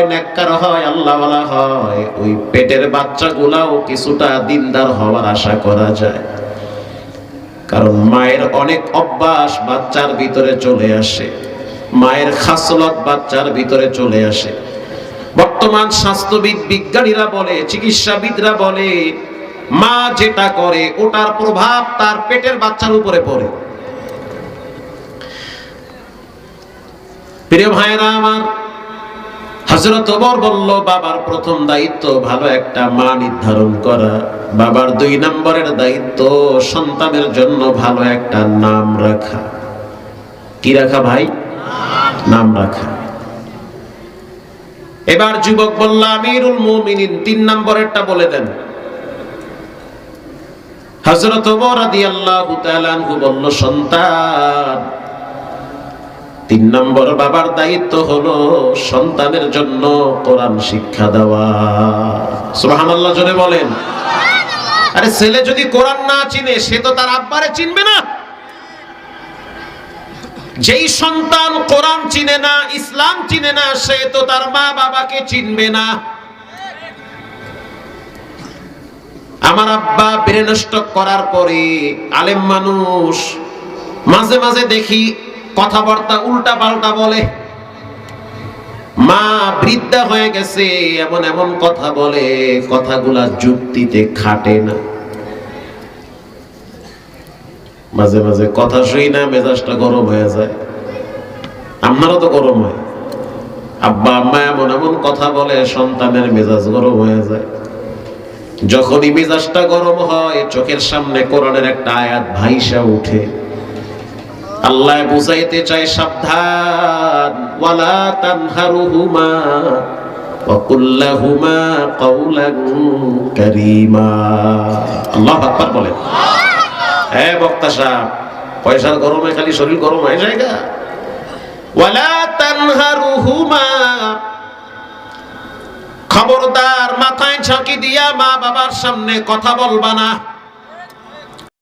হয় নেককার হয়, আল্লাহওয়ালা হয়। ওই পেটের বাচ্চাগুলাও কিছুটা দিনদার হওয়ার আশা করা যায়। কারণ মায়ের অনেক অভ্যাস বাচ্চার ভিতরে চলে আসে। মায়ের খাসলত বাচ্চার ভিতরে চলে আসে। বর্তমান স্বাস্থ্যবিদ বিজ্ঞানীরা বলে, চিকিৎসাবিদরা বলে, মা যেটা করে, ওটার প্রভাব তার পেটের বাচ্চার উপরে পড়ে। প্রিয় ভাইরা আমার হজরত ওমর বলল, বাবার প্রথম দায়িত্ব ভালো একটা মা নির্ধারণ করা। বাবার দুই নম্বরের দায়িত্ব সন্তানের জন্য ভালো একটা নাম রাখা। কি রাখা ভাই? নাম রাখা। এবার যুবক বলল, আমিরুল মুমিনিন, তিন নম্বরেরটা বলে দেন। হজরত ওমর রাদিয়াল্লাহু তাআলা বলল, সন্তান তিন নম্বর বাবার দায়িত্ব হলো সন্তানের জন্য কোরআন শিক্ষা দেওয়া। সুবহানাল্লাহ, জোরে বলেন। আরে ছেলে যদি কোরআন না চিনে, সে তো তার আব্বারে চিনবে না। যেই সন্তান কোরআন চিনে না, ইসলাম চিনে না, সে তো তার মা বাবাকে চিনবে না। আমার আব্বা ব্রেন স্ট্রোক করার পরে আলেম মানুষ মাঝে মাঝে দেখি কথাবার্তা উল্টা পাল্টা বলে। মা বৃদ্ধা হয়ে গেছে, এমন এমন কথা বলে, কথাগুলা যুক্তিতে খাটে না। মাঝে মাঝে কথা শুই না, মেজাজটা গরম হয়ে যায়। আপনারও তো গরম হয়। আব্বা, আম্মা এমন এমন কথা বলে, সন্তানের মেজাজ গরম হয়ে যায়। যখনই মেজাজটা গরম হয়, চোখের সামনে কোরআনের একটা আয়াত ভাইসা উঠে। আল্লাহ বুঝাইতে চায় সাবধান। ওয়ালা তানহারুহুমা ওয়াকুল্লাহুমা কাউলান কারীমা। আল্লাহু আকবার বলেন। হ্যাঁ বক্তা সাহেব, পয়সার গরমে খালি শরীর গরম হয়ে যায় গা ওয়ালা তানহারুহুমা খবরদার মাথায় ঝাঁকি দিয়া মা বাবার সামনে কথা বলবা না।